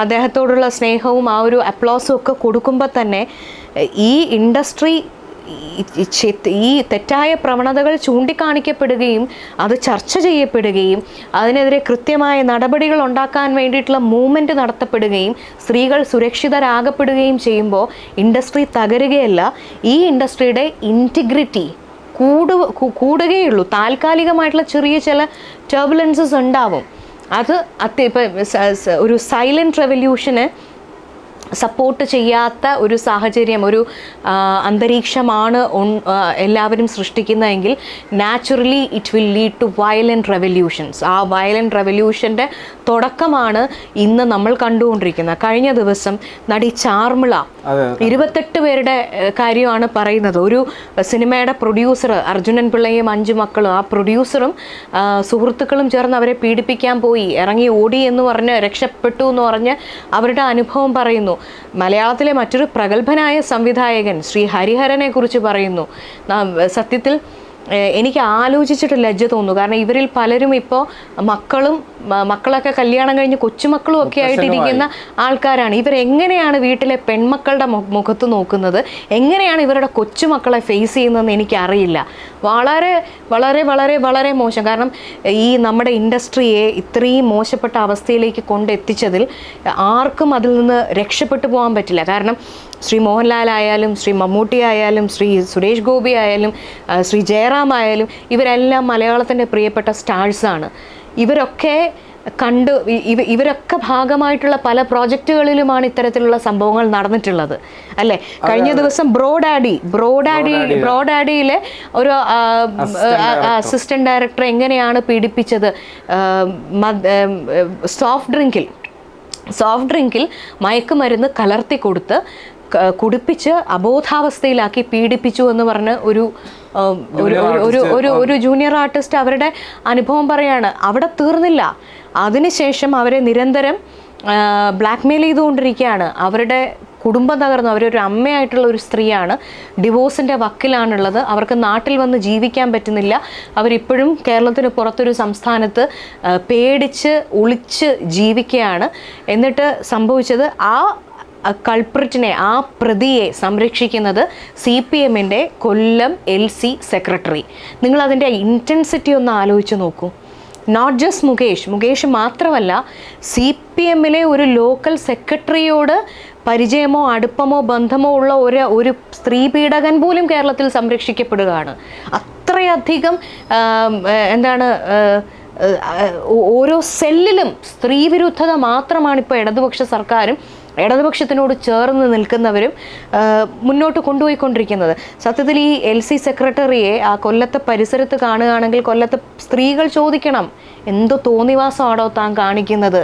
അദ്ദേഹത്തോടുള്ള സ്നേഹവും ആ ഒരു അപ്ലോസും ഒക്കെ കൊടുക്കുമ്പോൾ തന്നെ ഈ ഇൻഡസ്ട്രി ഈ തെറ്റായ പ്രവണതകൾ ചൂണ്ടിക്കാണിക്കപ്പെടുകയും അത് ചർച്ച ചെയ്യപ്പെടുകയും അതിനെതിരെ കൃത്യമായ നടപടികൾ ഉണ്ടാക്കാൻ വേണ്ടിയിട്ടുള്ള മൂവ്മെന്റ് നടത്തപ്പെടുകയും സ്ത്രീകൾ സുരക്ഷിതരാകപ്പെടുകയും ചെയ്യുമ്പോൾ ഇൻഡസ്ട്രി തകരുകയല്ല. ഈ ഇൻഡസ്ട്രിയുടെ ഇന്റിഗ്രിറ്റി കൂടു കൂടുകയുള്ളൂ. താൽക്കാലികമായിട്ടുള്ള ചെറിയ ചില ടർബുലൻസസ് ഉണ്ടാവും. അത് അത്യ ഒരു സൈലന്റ് റെവല്യൂഷന് സപ്പോർട്ട് ചെയ്യാത്ത ഒരു സാഹചര്യം ഒരു അന്തരീക്ഷമാണ് എല്ലാവരും സൃഷ്ടിക്കുന്നതെങ്കിൽ naturally it will lead to violent revolutions ആ വയലന്റ് റെവല്യൂഷന്റെ തുടക്കമാണ് ഇന്ന് നമ്മൾ കണ്ടുകൊണ്ടിരിക്കുന്നത്. കഴിഞ്ഞ ദിവസം നടി ചാർമിള ഇരുപത്തെട്ട് പേരുടെ കാര്യമാണ് പറയുന്നത്. ഒരു സിനിമയുടെ പ്രൊഡ്യൂസർ അർജുനൻ പിള്ളയും അഞ്ചു മക്കളും ആ പ്രൊഡ്യൂസറും സുഹൃത്തുക്കളും ചേർന്ന് അവരെ പീഡിപ്പിക്കാൻ പോയി. ഇറങ്ങി ഓടി എന്ന് പറഞ്ഞ് രക്ഷപ്പെട്ടു എന്ന് പറഞ്ഞ് അവരുടെ അനുഭവം പറയുന്നു. മലയാളത്തിലെ മറ്റൊരു പ്രഗത്ഭനായ സംവിധായകൻ ശ്രീ ഹരിഹരനെ കുറിച്ച് പറയുന്നു. സത്യത്തിൽ എനിക്ക് ആലോചിച്ചിട്ട് ലജ്ജ തോന്നുന്നു. കാരണം ഇവരിൽ പലരും ഇപ്പോൾ മക്കളും മക്കളൊക്കെ കല്യാണം കഴിഞ്ഞ് കൊച്ചുമക്കളും ഒക്കെ ആയിട്ടിരിക്കുന്ന ആൾക്കാരാണ്. ഇവരെങ്ങനെയാണ് വീട്ടിലെ പെൺമക്കളുടെ മുഖത്ത് നോക്കുന്നത്? എങ്ങനെയാണ് ഇവരുടെ കൊച്ചുമക്കളെ ഫേസ് ചെയ്യുന്നതെന്ന് എനിക്കറിയില്ല. വളരെ വളരെ വളരെ വളരെ മോശം. കാരണം ഈ നമ്മുടെ ഇൻഡസ്ട്രിയെ ഇത്രയും മോശപ്പെട്ട അവസ്ഥയിലേക്ക് കൊണ്ടെത്തിച്ചതിൽ ആർക്കും അതിൽ നിന്ന് രക്ഷപ്പെട്ടു പോകാൻ പറ്റില്ല. കാരണം ശ്രീ മോഹൻലാൽ ആയാലും ശ്രീ മമ്മൂട്ടി ആയാലും ശ്രീ സുരേഷ് ഗോപി ആയാലും ശ്രീ ജയറാം ആയാലും ഇവരെല്ലാം മലയാളത്തിന്റെ പ്രിയപ്പെട്ട സ്റ്റാഴ്സാണ് ഇവരൊക്കെ കണ്ട് ഇവ ഇവരൊക്കെ ഭാഗമായിട്ടുള്ള പല പ്രോജക്റ്റുകളിലുമാണ് ഇത്തരത്തിലുള്ള സംഭവങ്ങൾ നടന്നിട്ടുള്ളത്. അല്ലെ? കഴിഞ്ഞ ദിവസം ബ്രോഡാഡി ബ്രോഡാഡി ബ്രോഡാഡിയിലെ ഒരു അസിസ്റ്റന്റ് ഡയറക്ടർ എങ്ങനെയാണ് പീഡിപ്പിച്ചത്? സോഫ്റ്റ് ഡ്രിങ്കിൽ സോഫ്റ്റ് ഡ്രിങ്കിൽ മയക്കുമരുന്ന് കലർത്തി കൊടുത്ത് കുടിപ്പിച്ച് അബോധാവസ്ഥയിലാക്കി പീഡിപ്പിച്ചു എന്ന് പറഞ്ഞ് ഒരു ഒരു ഒരു- ഒരു ജൂനിയർ ആർട്ടിസ്റ്റ് അവരുടെ അനുഭവം പറയാണ്. അവിടെ തീർന്നില്ല. അതിനുശേഷം അവരെ നിരന്തരം ബ്ലാക്ക് മെയിൽ ചെയ്തുകൊണ്ടിരിക്കുകയാണ്. അവരുടെ കുടുംബം തകർന്നു. അവരൊരു അമ്മയായിട്ടുള്ള ഒരു സ്ത്രീയാണ്. ഡിവോഴ്സിന്റെ വക്കിലാണുള്ളത്. അവർക്ക് നാട്ടിൽ വന്ന് ജീവിക്കാൻ പറ്റുന്നില്ല. അവരിപ്പോഴും കേരളത്തിന് പുറത്തൊരു സംസ്ഥാനത്ത് പേടിച്ച് ഒളിച്ച് ജീവിക്കുകയാണ്. എന്നിട്ട് സംഭവിച്ചത് ആ കൾപ്രിറ്റിനെ ആ പ്രതിയെ സംരക്ഷിക്കുന്നത് സി പി എമ്മിന്റെ കൊല്ലം എൽ സി സെക്രട്ടറി. നിങ്ങൾ അതിന്റെ ഇന്റൻസിറ്റി ഒന്ന് ആലോചിച്ച് നോക്കൂ. നോട്ട് ജസ്റ്റ് മുകേഷ് മുകേഷ് മാത്രമല്ല സി പി എമ്മിലെ ഒരു ലോക്കൽ സെക്രട്ടറിയോട് പരിചയമോ അടുപ്പമോ ബന്ധമോ ഉള്ള ഒരു ഒരു സ്ത്രീ പീഡകൻ പോലും കേരളത്തിൽ സംരക്ഷിക്കപ്പെടുകയാണ്. അത്രയധികം എന്താണ് ഓരോ സെല്ലിലും സ്ത്രീവിരുദ്ധത മാത്രമാണ് ഇപ്പോൾ ഇടതുപക്ഷ സർക്കാരും ഇടതുപക്ഷത്തിനോട് ചേർന്ന് നിൽക്കുന്നവരും മുന്നോട്ട് കൊണ്ടുപോയിക്കൊണ്ടിരിക്കുന്നത്. സത്യത്തിൽ ഈ എൽ സി സെക്രട്ടറിയെ ആ കൊല്ലത്തെ പരിസരത്ത് കാണുകയാണെങ്കിൽ കൊല്ലത്തെ സ്ത്രീകൾ ചോദിക്കണം എന്തോ തോന്നിവാസമാണോ താൻ കാണിക്കുന്നത്?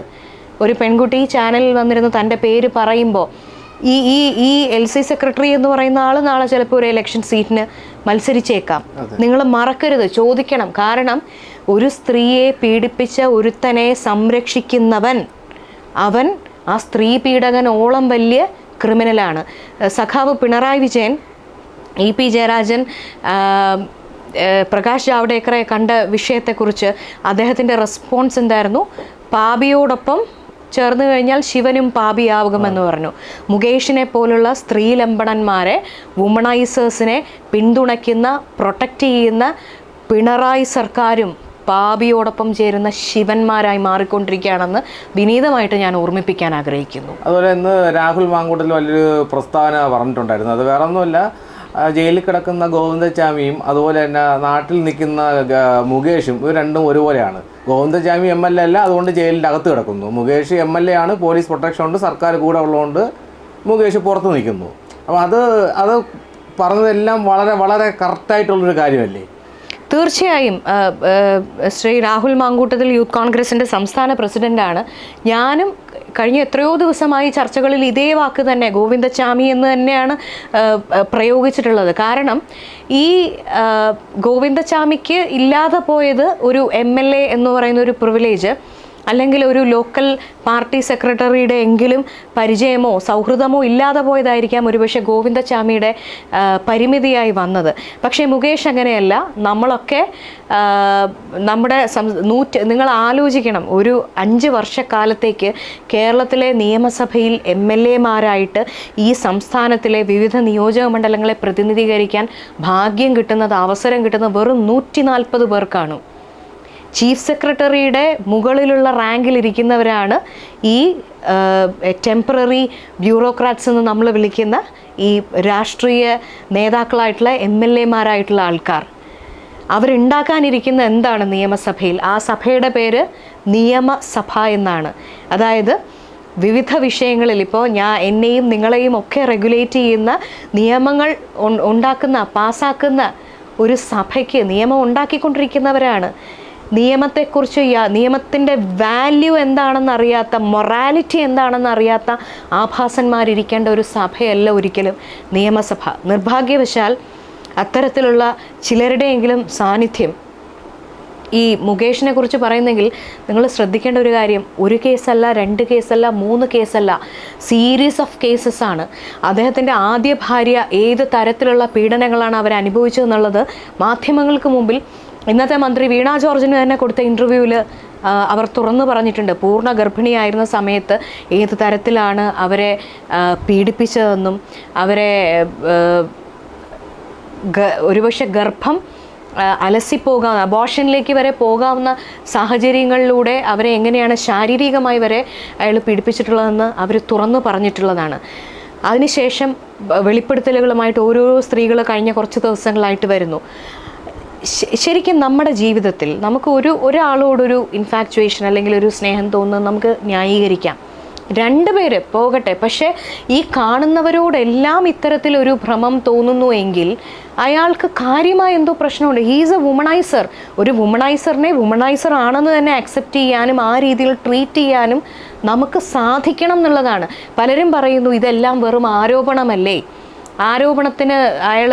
ഒരു പെൺകുട്ടി ചാനലിൽ വന്നിരുന്ന് തന്റെ പേര് പറയുമ്പോൾ ഈ ഈ ഈ എൽ സി സെക്രട്ടറി എന്ന് പറയുന്ന ആൾ നാളെ ചിലപ്പോൾ ഒരു ഇലക്ഷൻ സീറ്റിന് മത്സരിച്ചേക്കാം. നിങ്ങൾ മറക്കരുത് ചോദിക്കണം. കാരണം ഒരു സ്ത്രീയെ പീഡിപ്പിച്ച ഒരുത്തനെ സംരക്ഷിക്കുന്നവൻ അവൻ ആ സ്ത്രീ പീഡകനോളം വലിയ ക്രിമിനലാണ് സഖാവ് പിണറായി വിജയൻ ഇ പി ജയരാജൻ പ്രകാശ് ജാവ്ഡേക്കറെ കണ്ട വിഷയത്തെക്കുറിച്ച് അദ്ദേഹത്തിന്റെ റെസ്പോൺസ് എന്തായിരുന്നു? പാപിയോടൊപ്പം ചേർന്ന് കഴിഞ്ഞാൽ ശിവനും പാപിയാവുമെന്ന് പറഞ്ഞു. മുകേഷിനെ പോലുള്ള സ്ത്രീ ലംബണന്മാരെ വുമണൈസേഴ്സിനെ പിന്തുണയ്ക്കുന്ന പ്രൊട്ടക്റ്റ് ചെയ്യുന്ന പിണറായി സർക്കാരും പാപിയോടൊപ്പം ചേരുന്ന ശിവന്മാരായി മാറിക്കൊണ്ടിരിക്കുകയാണെന്ന് വിനീതമായിട്ട് ഞാൻ ഓർമ്മിപ്പിക്കാൻ ആഗ്രഹിക്കുന്നു. അതുപോലെ ഇന്ന് രാഹുൽ മാങ്കൂട്ടിൽ വലിയൊരു പ്രസ്താവന പറഞ്ഞിട്ടുണ്ടായിരുന്നു. അത് വേറെ ഒന്നുമല്ല ജയിലിൽ കിടക്കുന്ന ഗോവിന്ദചാമിയും അതുപോലെ തന്നെ നാട്ടിൽ നിൽക്കുന്ന മുകേഷും ഇവർ രണ്ടും ഒരുപോലെയാണ്. ഗോവിന്ദചാമി എം എൽ എ അല്ല അതുകൊണ്ട് ജയിലിന്റെ അകത്ത് കിടക്കുന്നു. മുകേഷ് എം എൽ എ ആണ് പോലീസ് പ്രൊട്ടക്ഷൻ ഉണ്ട് സർക്കാർ കൂടെ ഉള്ളതുകൊണ്ട് മുകേഷ് പുറത്ത് നിൽക്കുന്നു. അപ്പോൾ അത് അത് പറഞ്ഞതെല്ലാം വളരെ വളരെ കറക്റ്റായിട്ടുള്ളൊരു കാര്യമല്ലേ? തീർച്ചയായും ശ്രീ രാഹുൽ മാങ്കൂട്ടത്തിൽ യൂത്ത് കോൺഗ്രസിന്റെ സംസ്ഥാന പ്രസിഡന്റാണ് ഞാനും കഴിഞ്ഞ എത്രയോ ദിവസമായി ചർച്ചകളിൽ ഇതേ വാക്ക് തന്നെ ഗോവിന്ദച്ചാമി എന്ന് തന്നെയാണ് പ്രയോഗിച്ചിട്ടുള്ളത്. കാരണം ഈ ഗോവിന്ദച്ചാമിക്ക് ഇല്ലാതെ പോയത് ഒരു എം എൽ എ എന്ന് പറയുന്ന ഒരു പ്രിവിലേജ് അല്ലെങ്കിൽ ഒരു ലോക്കൽ പാർട്ടി സെക്രട്ടറിയുടെ എങ്കിലും പരിചയമോ സൗഹൃദമോ ഇല്ലാതെ പോയതായിരിക്കാം ഒരുപക്ഷെ ഗോവിന്ദച്ചാമിയുടെ പരിമിതിയായി വന്നത്. പക്ഷേ മുകേഷ് അങ്ങനെയല്ല. നമ്മളൊക്കെ നമ്മുടെ നൂറ്റ് നിങ്ങൾ ആലോചിക്കണം. ഒരു അഞ്ച് വർഷക്കാലത്തേക്ക് കേരളത്തിലെ നിയമസഭയിൽ എം എൽ എമാരായിട്ട് ഈ സംസ്ഥാനത്തിലെ വിവിധ നിയോജക മണ്ഡലങ്ങളെ പ്രതിനിധീകരിക്കാൻ ഭാഗ്യം കിട്ടുന്നത് അവസരം കിട്ടുന്നത് വെറും നൂറ്റി നാൽപ്പത് പേർക്കാണ്. ചീഫ് സെക്രട്ടറിയുടെ മുകളിലുള്ള റാങ്കിൽ ഇരിക്കുന്നവരാണ് ഈ ടെമ്പററി ബ്യൂറോക്രാറ്റ്സ് എന്ന് നമ്മൾ വിളിക്കുന്ന ഈ രാഷ്ട്രീയ നേതാക്കളായിട്ടുള്ള എം എൽ എമാരായിട്ടുള്ള ആൾക്കാർ. അവരുണ്ടാക്കാനിരിക്കുന്ന എന്താണ് നിയമസഭയിൽ? ആ സഭയുടെ പേര് നിയമസഭ എന്നാണ്. അതായത് വിവിധ വിഷയങ്ങളിൽ ഇപ്പോൾ ഞാൻ എന്നെയും നിങ്ങളെയും ഒക്കെ റെഗുലേറ്റ് ചെയ്യുന്ന നിയമങ്ങൾ ഉണ്ടാക്കുന്ന പാസ്സാക്കുന്ന ഒരു സഭയ്ക്ക് നിയമം ഉണ്ടാക്കിക്കൊണ്ടിരിക്കുന്നവരാണ്. നിയമത്തെക്കുറിച്ച് നിയമത്തിന്റെ വാല്യൂ എന്താണെന്ന് അറിയാത്ത മൊറാലിറ്റി എന്താണെന്ന് അറിയാത്ത ആഭാസന്മാരിരിക്കേണ്ട ഒരു സഭയല്ല ഒരിക്കലും നിയമസഭ. നിർഭാഗ്യവശാൽ അത്തരത്തിലുള്ള ചിലരുടെയെങ്കിലും സാന്നിധ്യം ഈ മുകേഷിനെ കുറിച്ച് പറയുന്നെങ്കിൽ നിങ്ങൾ ശ്രദ്ധിക്കേണ്ട ഒരു കാര്യം ഒരു കേസല്ല രണ്ട് കേസല്ല മൂന്ന് കേസല്ല സീരീസ് ഓഫ് കേസസ് ആണ്. അദ്ദേഹത്തിന്റെ ആദ്യ ഭാര്യ ഏത് തരത്തിലുള്ള പീഡനങ്ങളാണ് അവർ മാധ്യമങ്ങൾക്ക് മുമ്പിൽ ഇന്നത്തെ മന്ത്രി വീണ ജോർജിന് തന്നെ കൊടുത്ത ഇന്റർവ്യൂവിൽ അവർ തുറന്നു പറഞ്ഞിട്ടുണ്ട്. പൂർണ ഗർഭിണിയായിരുന്ന സമയത്ത് ഏത് തരത്തിലാണ് അവരെ പീഡിപ്പിച്ചതെന്നും അവരെ ഒരുപക്ഷെ ഗർഭം അലസിപ്പോകാവുന്ന അബോഷനിലേക്ക് വരെ പോകാവുന്ന സാഹചര്യങ്ങളിലൂടെ അവരെ എങ്ങനെയാണ് ശാരീരികമായി വരെ അയാൾ പീഡിപ്പിച്ചിട്ടുള്ളതെന്ന് അവർ തുറന്നു പറഞ്ഞിട്ടുള്ളതാണ്. അതിനുശേഷം വെളിപ്പെടുത്തലുകളുമായിട്ട് ഓരോ സ്ത്രീകൾ കഴിഞ്ഞ കുറച്ച് ദിവസങ്ങളായിട്ട് വരുന്നു. ശരിക്കും നമ്മുടെ ജീവിതത്തിൽ നമുക്ക് ഒരു ഒരാളോടൊരു ഇൻഫാക്ച്വേഷൻ അല്ലെങ്കിൽ ഒരു സ്നേഹം തോന്നുന്നത് നമുക്ക് ന്യായീകരിക്കാം. രണ്ടുപേര് പോകട്ടെ. പക്ഷേ ഈ കാണുന്നവരോടെല്ലാം ഇത്തരത്തിലൊരു ഭ്രമം തോന്നുന്നു എങ്കിൽ അയാൾക്ക് കാര്യമായ എന്തോ പ്രശ്നമുണ്ട്. ഹീസ് എ വുമണൈസർ ഒരു വുമണൈസറിനെ വുമണൈസർ ആണെന്ന് തന്നെ അക്സെപ്റ്റ് ചെയ്യാനും ആ രീതിയിൽ ട്രീറ്റ് ചെയ്യാനും നമുക്ക് സാധിക്കണം എന്നുള്ളതാണ്. പലരും പറയുന്നു ഇതെല്ലാം വെറും ആരോപണമല്ലേ? ആരോപണത്തിന് അയാൾ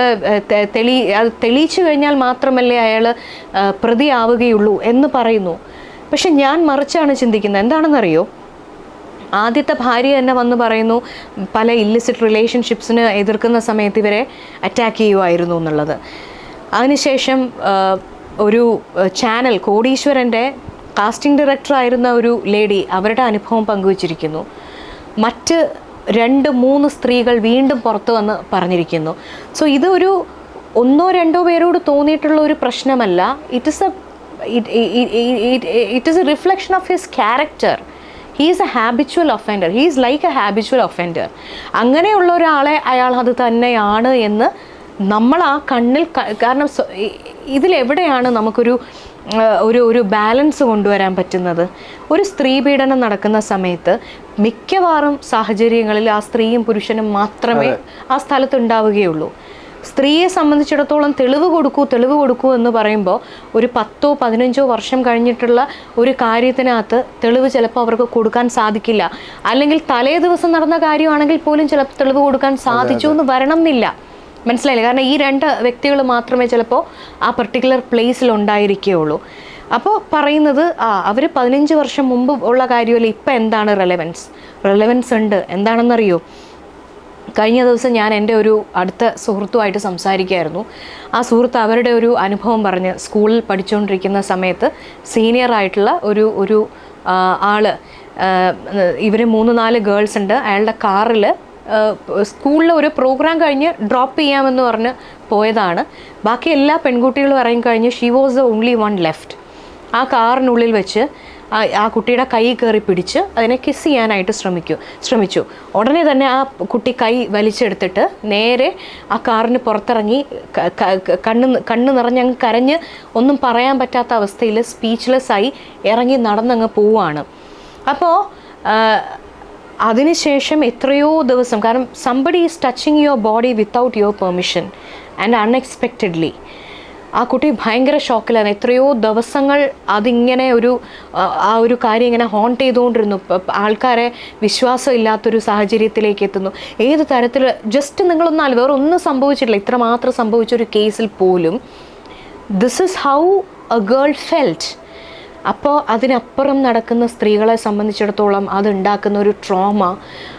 തെളി അത് തെളിയിച്ചു കഴിഞ്ഞാൽ മാത്രമല്ലേ അയാൾ പ്രതിയാവുകയുള്ളൂ എന്ന് പറയുന്നു. പക്ഷെ ഞാൻ മറിച്ചാണ് ചിന്തിക്കുന്നത്. എന്താണെന്നറിയോ? ആദ്യത്തെ ഭാര്യ തന്നെ വന്ന് പറയുന്നു പല ഇല്ലിസിറ്റ് റിലേഷൻഷിപ്സിന് എതിർക്കുന്ന സമയത്ത് ഇവരെ അറ്റാക്ക് ചെയ്യുമായിരുന്നു എന്നുള്ളത്. അതിനുശേഷം ഒരു ചാനൽ കോടീശ്വരന്റെ കാസ്റ്റിംഗ് ഡയറക്ടർ ആയിരുന്ന ഒരു ലേഡി അവരുടെ അനുഭവം പങ്കുവച്ചിരിക്കുന്നു. മറ്റ് രണ്ട് മൂന്ന് സ്ത്രീകൾ വീണ്ടും പുറത്തു വന്ന് പറഞ്ഞിരിക്കുന്നു. സോ ഇത് ഒരു ഒന്നോ രണ്ടോ പേരോട് തോന്നിയിട്ടുള്ള ഒരു പ്രശ്നമല്ല. It is a it is a reflection of his character he is a habitual offender he is like a habitual offender അങ്ങനെയുള്ള ഒരാളെ അയാൾ അത് തന്നെയാണ് എന്ന് നമ്മൾ ആ കണ്ണിൽ കാരണം ഇതിലെവിടെയാണ് നമുക്കൊരു ഒരു ഒരു ബാലൻസ് കൊണ്ടുവരാൻ പറ്റുന്നത്. ഒരു സ്ത്രീ പീഡനം നടക്കുന്ന സമയത്ത് മിക്കവാറും സാഹചര്യങ്ങളിൽ ആ സ്ത്രീയും പുരുഷനും മാത്രമേ ആ സ്ഥലത്ത് ഉണ്ടാവുകയുള്ളൂ സ്ത്രീയെ സംബന്ധിച്ചിടത്തോളം തെളിവ് കൊടുക്കൂ തെളിവ് കൊടുക്കൂ എന്ന് പറയുമ്പോൾ ഒരു പത്തോ പതിനഞ്ചോ വർഷം കഴിഞ്ഞിട്ടുള്ള ഒരു കാര്യത്തിനകത്ത് തെളിവ് ചിലപ്പോൾ അവർക്ക് കൊടുക്കാൻ സാധിക്കില്ല. അല്ലെങ്കിൽ തലേ ദിവസം നടന്ന കാര്യമാണെങ്കിൽ പോലും ചിലപ്പോൾ തെളിവ് കൊടുക്കാൻ സാധിച്ചു എന്ന് വരണം എന്നില്ല മനസ്സിലായില്ലേ. കാരണം ഈ രണ്ട് വ്യക്തികൾ മാത്രമേ ചിലപ്പോൾ ആ പർട്ടിക്കുലർ പ്ലേസിൽ ഉണ്ടായിരിക്കുകയുള്ളൂ. അപ്പോൾ പറയുന്നത് ആ അവർ പതിനഞ്ച് വർഷം മുമ്പ് ഉള്ള കാര്യമല്ല ഇപ്പം എന്താണ് റെലവൻസ് റെലവൻസ് ഉണ്ട്. എന്താണെന്നറിയോ? കഴിഞ്ഞ ദിവസം ഞാൻ എന്റെ ഒരു അടുത്ത സുഹൃത്തുമായിട്ട് സംസാരിക്കുകയായിരുന്നു. ആ സുഹൃത്ത് അവരുടെ ഒരു അനുഭവം പറഞ്ഞ് സ്കൂളിൽ പഠിച്ചുകൊണ്ടിരിക്കുന്ന സമയത്ത് സീനിയർ ആയിട്ടുള്ള ഒരു ഒരു ആൾ ഇവർ മൂന്ന് നാല് ഗേൾസ് ഉണ്ട്. അയാളുടെ കാറിൽ സ്കൂളിൽ ഒരു പ്രോഗ്രാം കഴിഞ്ഞ് ഡ്രോപ്പ് ചെയ്യാമെന്ന് പറഞ്ഞ് പോയതാണ്. ബാക്കി എല്ലാ പെൺകുട്ടികളും ഇറങ്ങി കഴിഞ്ഞ് she was the only one left ആ കാറിനുള്ളിൽ വെച്ച് ആ- കുട്ടിയുടെ കൈ കയറി പിടിച്ച് അതിനെ കിസ് ചെയ്യാനായിട്ട് ശ്രമിക്കൂ ശ്രമിച്ചു. ഉടനെ തന്നെ ആ കുട്ടി കൈ വലിച്ചെടുത്തിട്ട് നേരെ ആ കാറിന് പുറത്തിറങ്ങി കണ്ണ് കണ്ണ് നിറഞ്ഞ് അങ്ങ് കരഞ്ഞ് ഒന്നും പറയാൻ പറ്റാത്ത അവസ്ഥയിൽ സ്പീച്ച്ലെസ് ആയി ഇറങ്ങി നടന്നങ്ങ് പോവുകയാണ് അപ്പോൾ അതിനുശേഷം എത്രയോ ദിവസം കാരണം somebody is touching your body without your permission and unexpectedly ആ കുട്ടി ഭയങ്കര ഷോക്കിലാണ് എത്രയോ ദിവസങ്ങൾ അതിങ്ങനെ ഒരു ആ, ഒരു കാര്യം ഇങ്ങനെ ഹോണ്ട് ചെയ്തുകൊണ്ടിരുന്നു. ആൾക്കാരെ വിശ്വാസം ഇല്ലാത്തൊരു സാഹചര്യത്തിലേക്ക് എത്തുന്നു. ഏത് തരത്തിൽ ജസ്റ്റ് നിങ്ങളൊന്നാൽ വേറെ ഒന്നും സംഭവിച്ചിട്ടില്ല. ഇത്രമാത്രം സംഭവിച്ചൊരു കേസിൽ പോലും this is how a girl felt അപ്പോൾ അതിനപ്പുറം നടക്കുന്ന സ്ത്രീകളെ സംബന്ധിച്ചിടത്തോളം അതുണ്ടാക്കുന്ന ഒരു ട്രോമ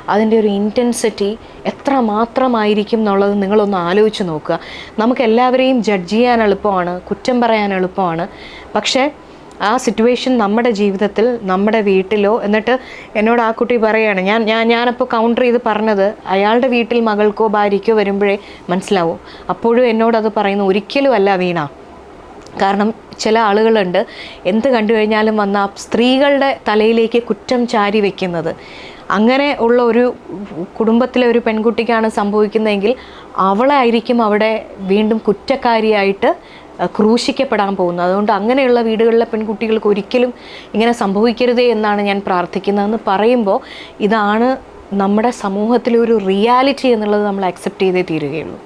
അതിന്റെ ഒരു ഇന്റൻസിറ്റി എത്ര മാത്രമായിരിക്കും എന്നുള്ളത് നിങ്ങളൊന്ന് ആലോചിച്ച് നോക്കുക. നമുക്ക് എല്ലാവരെയും ജഡ്ജ് ചെയ്യാൻ എളുപ്പമാണ് കുറ്റം പറയാൻ എളുപ്പമാണ്. പക്ഷേ ആ സിറ്റുവേഷൻ നമ്മുടെ ജീവിതത്തിൽ നമ്മുടെ വീട്ടിലോ എന്നിട്ട് എന്നോട് ആ കുട്ടി പറയുകയാണ് ഞാൻ ഞാൻ ഞാനപ്പോൾ കൗണ്ടർ ചെയ്ത് പറഞ്ഞത് അയാളുടെ വീട്ടിൽ മകൾക്കോ ഭാര്യയ്ക്കോ വരുമ്പോഴേ മനസ്സിലാവും. അപ്പോഴും എന്നോടത് പറയുന്നു ഒരിക്കലും അല്ല വീണ കാരണം ചില ആളുകളുണ്ട് എന്ത് കണ്ടു കഴിഞ്ഞാലും വന്ന സ്ത്രീകളുടെ തലയിലേക്ക് കുറ്റം ചാരി വെക്കുന്നത്. അങ്ങനെ ഉള്ള ഒരു കുടുംബത്തിലെ ഒരു പെൺകുട്ടിക്കാണ് സംഭവിക്കുന്നതെങ്കിൽ അവളായിരിക്കും അവിടെ വീണ്ടും കുറ്റക്കാരിയായിട്ട് ക്രൂശിക്കപ്പെടാൻ പോകുന്നത്. അതുകൊണ്ട് അങ്ങനെയുള്ള വീടുകളിലെ പെൺകുട്ടികൾക്ക് ഒരിക്കലും ഇങ്ങനെ സംഭവിക്കരുതേ എന്നാണ് ഞാൻ പ്രാർത്ഥിക്കുന്നതെന്ന് പറയുമ്പോൾ ഇതാണ് നമ്മുടെ സമൂഹത്തിലെ ഒരു റിയാലിറ്റി എന്നുള്ളത് നമ്മൾ അക്സെപ്റ്റ് ചെയ്തേ തീരുകയുള്ളൂ.